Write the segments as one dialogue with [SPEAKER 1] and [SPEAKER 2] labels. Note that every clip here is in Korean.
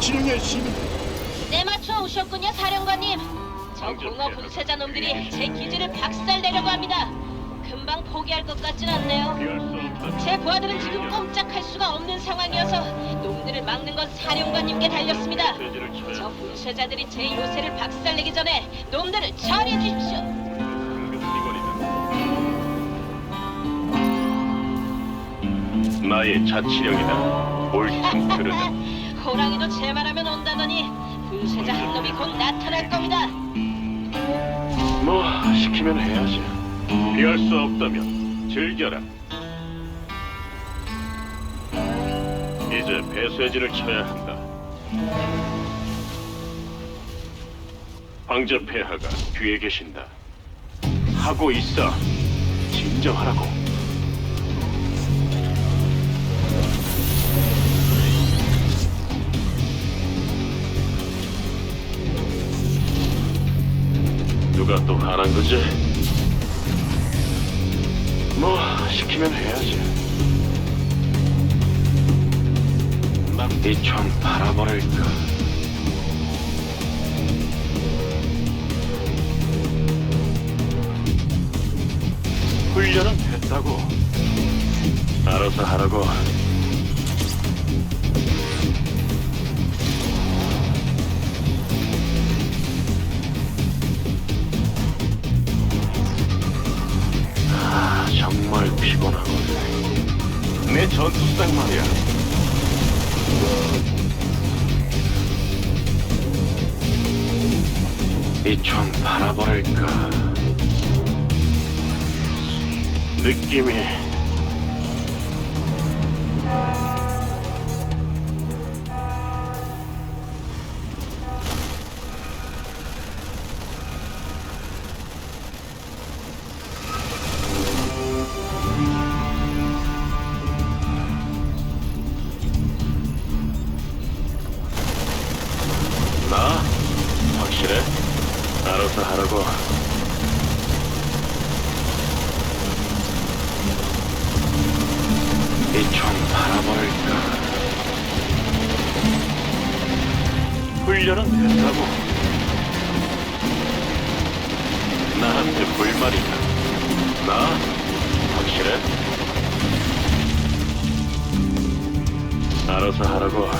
[SPEAKER 1] 자치령의 시민
[SPEAKER 2] 때 맞춰 오셨군요, 사령관님. 저 공허 분쇄자 놈들이 제 기지를 박살내려고 합니다. 금방 포기할 것 같진 않네요. 제 부하들은 지금 꼼짝할 수가 없는 상황이어서 놈들을 막는 건 사령관님께 달렸습니다. 저 분쇄자들이 제 요새를 박살내기 전에 놈들을 처리해 주십시오.
[SPEAKER 3] 나의 자치령이다. 옳든 그르다.
[SPEAKER 2] 호랑이도 제 말하면 온다더니 분쇄자 한 놈이 곧 나타날 겁니다.
[SPEAKER 3] 뭐 시키면 해야지. 피할 수 없다면 즐겨라. 이제 배쇄진을 쳐야 한다. 황제 폐하가 뒤에 계신다. 하고 있어. 진정하라고. 누가 또 하란 거지? 뭐 시키면 해야지. 이총 바라버릴까? 훈련은 됐다고. 알아서 하라고. 말이야. 이총 바라버릴까? 느낌이 확실해? 알아서 하라고. 이총 바라버릴까? 훈련은 됐다고. 나한테 불만이다. 나 확실해? 알아서 하라고.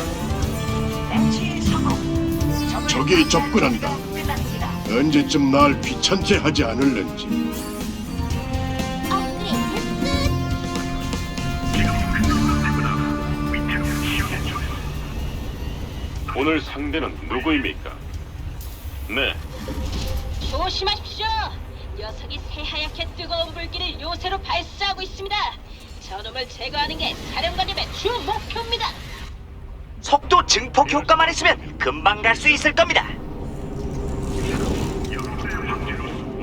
[SPEAKER 1] 적이 접근한다. 언제쯤 날 귀찮게 하지 않을는지
[SPEAKER 3] 오늘 상대는 누구입니까? 네,
[SPEAKER 2] 조심하십시오. 녀석이 새하얗게 뜨거운 불길을 요새로 발사하고 있습니다. 저놈을 제거하는 게 사령관님의 주 목표입니다.
[SPEAKER 4] 속도 증폭 효과만 있으면 금방 갈 수 있을 겁니다.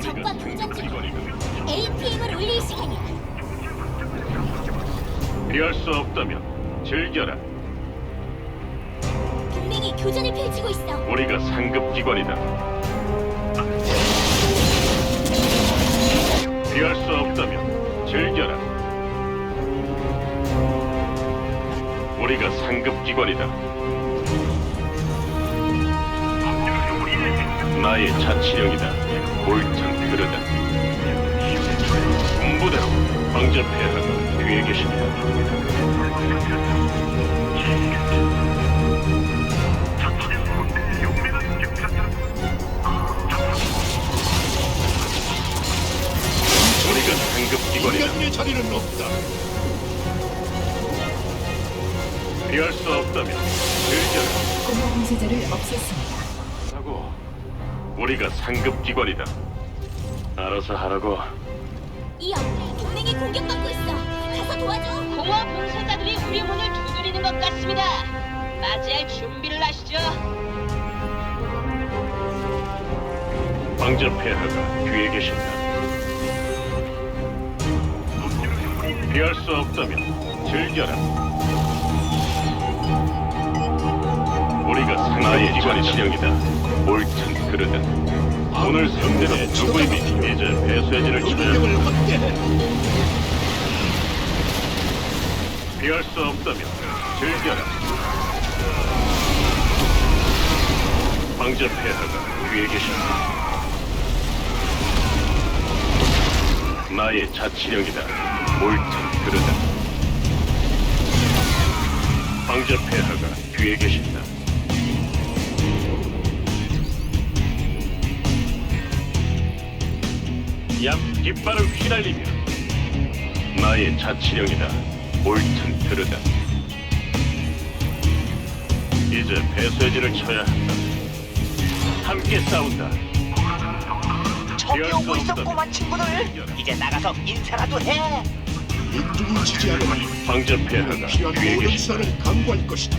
[SPEAKER 5] 적과 교전 중 APM을 올릴 시간이야.
[SPEAKER 3] 피할 수 없다면 즐겨라.
[SPEAKER 5] 동맹이 교전을 펼치고 있어.
[SPEAKER 3] 우리가 상급 기관이다. 피할 수 없다면 즐겨라. 우리가 상급 기관이다. 나의 자치령이다. 옳든 그르다. 군부대로 황제 폐하가 뒤에 계신다. 수 없다면 즐겨라.
[SPEAKER 6] 공허 분쇄자를 없앴습니다.
[SPEAKER 3] 하고 우리가 상급 기관이다. 알아서 하라고.
[SPEAKER 5] 이 옆에 동맹이 공격받고 있어. 가서 도와줘.
[SPEAKER 2] 공허 분쇄자들이 우리 문을 두드리는 것 같습니다. 맞이할 준비를 하시죠.
[SPEAKER 3] 황제 폐하가 뒤에 계신다. 피할 수 없다면 즐겨라. 우리가 상급 기관이 지령이다. 옳든 그르든. 오늘 상대는 누구입니까? 이제 배쇄진을 쳐야
[SPEAKER 1] 공격을 확대해.
[SPEAKER 3] 피할 수 없다면 즐겨라. 황제 폐하가 뒤에 계신다. 나의 자치령이다. 옳든 그르다. 황제 폐하 깃발을 휘날리며 나의 자치령이다. 옳든 그르다. 이제 배쇄진을 쳐야 한다. 함께 싸운다.
[SPEAKER 4] 저기 오고 꼬마 친구들 이제 나가서 인사라도 해
[SPEAKER 1] 민중이 지지하는
[SPEAKER 3] 황제 폐하가
[SPEAKER 1] 필요한
[SPEAKER 3] 뒤에
[SPEAKER 1] 모든
[SPEAKER 3] 계신다.
[SPEAKER 1] 수단을 강구할 것이다.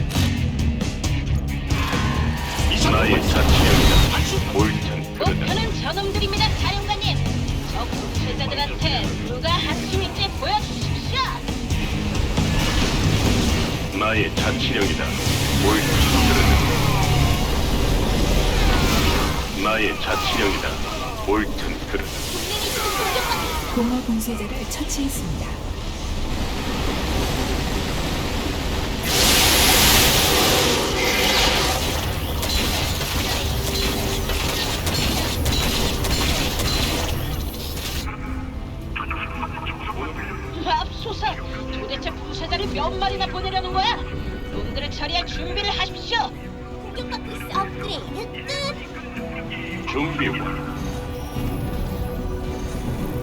[SPEAKER 2] 분쇄자들한테 누가 한숨인지 보여주십시오.
[SPEAKER 3] 나의 자치령이다. 옳든 그르다. 나의 자치령이다. 옳든
[SPEAKER 5] 공격받고
[SPEAKER 6] 공허 분쇄자를 처치했습니다.
[SPEAKER 2] 마리나 보내려는 거야? 놈들을 처리할 준비를 하십시오.
[SPEAKER 5] 공격받고 있어. 업그레이드 끝.
[SPEAKER 3] 준비 완.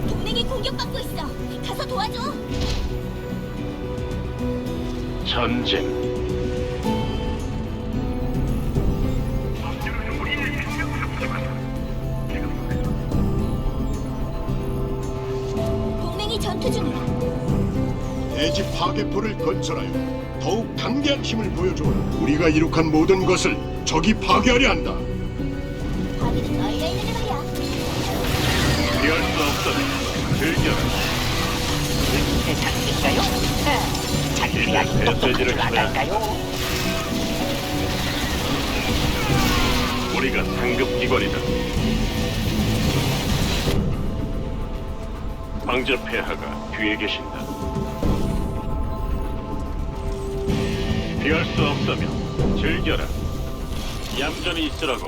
[SPEAKER 5] 동맹이 공격받고 있어. 가서 도와줘.
[SPEAKER 3] 전쟁.
[SPEAKER 1] 대지 파괴포를 건설하여 더욱 강대한 힘을 보여줘. 우리가 이룩한 모든 것을 적이 파괴하려 한다.
[SPEAKER 5] 거기는 널려 있는 말이야.
[SPEAKER 3] 피할 수 없다면 즐겨라.
[SPEAKER 4] 세상인가요? 자기들이 아주 똑똑한 줄 알까요?
[SPEAKER 3] 우리가 상급 기관이다. 황제 폐하가 뒤에 계신다. 피할 수 없다면 즐겨라. 얌전히 있으라고.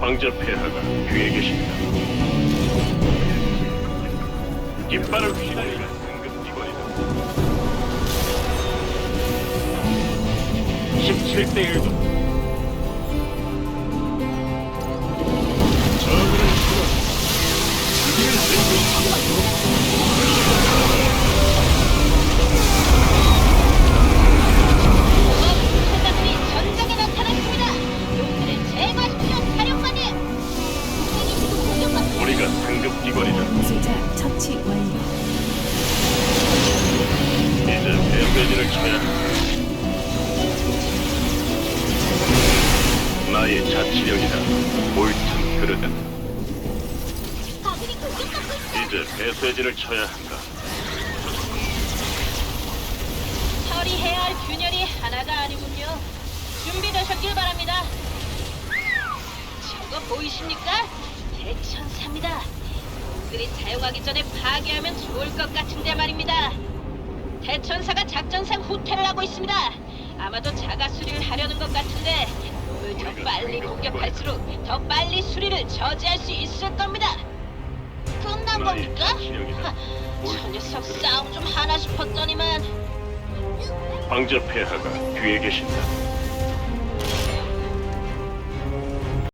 [SPEAKER 3] 황제 폐하가 뒤에 계신다. 깃발을 휘날리는 상급기관이다. 17대 1도 배쇄진을 쳐야. 나의 자치령이다. 옳든
[SPEAKER 5] 있어.
[SPEAKER 3] 이제 배쇄진을 쳐야 한다.
[SPEAKER 2] 처리해야 할 균열이 하나가 아니군요. 준비되셨길 바랍니다. 저거 보이십니까? 대천사입니다. 놈들이 사용하기 전에 파괴하면 좋을 것 같은데 말입니다. 대천사가 작전상 후퇴를 하고 있습니다. 아마도 자가 수리를 하려는 것 같은데 놈을 더 빨리 공격할수록 더 빨리 수리를 저지할 수 있을 겁니다. 끝난 겁니까? 하, 저 녀석 싸움 좀 하나 싶었더니만
[SPEAKER 3] 황제 폐하가 뒤에 계신다.